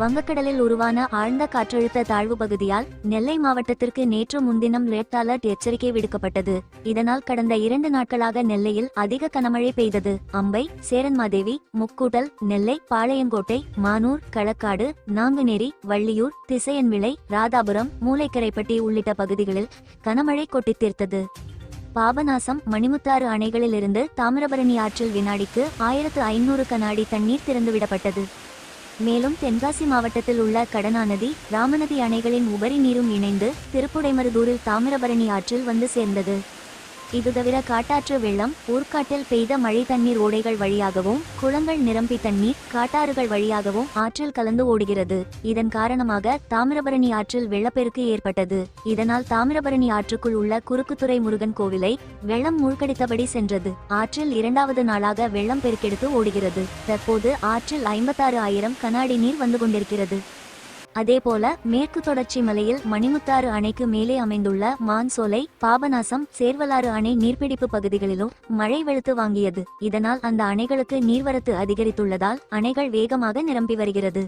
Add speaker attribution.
Speaker 1: வங்கக்கடலில் உருவான ஆழ்ந்த காற்றழுத்த தாழ்வு பகுதியால் நெல்லை மாவட்டத்திற்கு நேற்று முன்தினம் ரெட் அலர்ட் எச்சரிக்கை விடுக்கப்பட்டது. இதனால் கடந்த இரண்டு நாட்களாக நெல்லையில் அதிக கனமழை பெய்தது. அம்பை சேரன்மாதேவி முக்கூட்டல் நெல்லை பாளையங்கோட்டை மானூர் களக்காடு நாங்குநேரி வள்ளியூர் திசையன்விளை ராதாபுரம் மூளைக்கரைப்பட்டி உள்ளிட்ட பகுதிகளில் கனமழை கொட்டித் தீர்த்தது பாபநாசம் மணிமுத்தாறு அணைகளிலிருந்து தாமிரபரணி ஆற்றில் வினாடிக்கு ஆயிரத்து ஐநூறு கனாடி தண்ணீர் திறந்துவிடப்பட்டது. மேலும் தென்காசி மாவட்டத்தில் உள்ள கடனாநதி ராமநதி அணைகளின் உபரி நீரும் இணைந்து திருப்புடைமருதூரில் தாமிரபரணி ஆற்றில் வந்து சேர்ந்தது. இது தவிர காட்டாற்று வெள்ளம் ஊர்க்காட்டில் பெய்த மழை தண்ணீர் ஓடைகள் வழியாகவும் குளங்கள் நிரம்பி தண்ணீர் காட்டாறுகள் வழியாகவும் ஆற்றில் கலந்து ஓடுகிறது. இதன் காரணமாக தாமிரபரணி ஆற்றில் வெள்ளப்பெருக்கு ஏற்பட்டது. இதனால் தாமிரபரணி ஆற்றுக்குள் உள்ள குறுக்குத்துறை முருகன் கோவிலை வெள்ளம் மூழ்கடித்தபடி சென்றது. ஆற்றில் இரண்டாவது நாளாக வெள்ளம் பெருக்கெடுத்து ஓடுகிறது. தற்போது ஆற்றில் ஐம்பத்தாறு ஆயிரம் கனாடி நீர் வந்து கொண்டிருக்கிறது. அதேபோல மேற்கு தொடர்ச்சி மலையில் மணிமுத்தாறு அணைக்கு மேலே அமைந்துள்ள மான்சோலை பாபநாசம் சேர்வலாறு அணை நீர்பிடிப்பு பகுதிகளிலும் மழை வெளுத்து வாங்கியது. இதனால் அந்த அணைகளுக்கு நீர்வரத்து அதிகரித்துள்ளதால் அணைகள் வேகமாக நிரம்பி வருகிறது.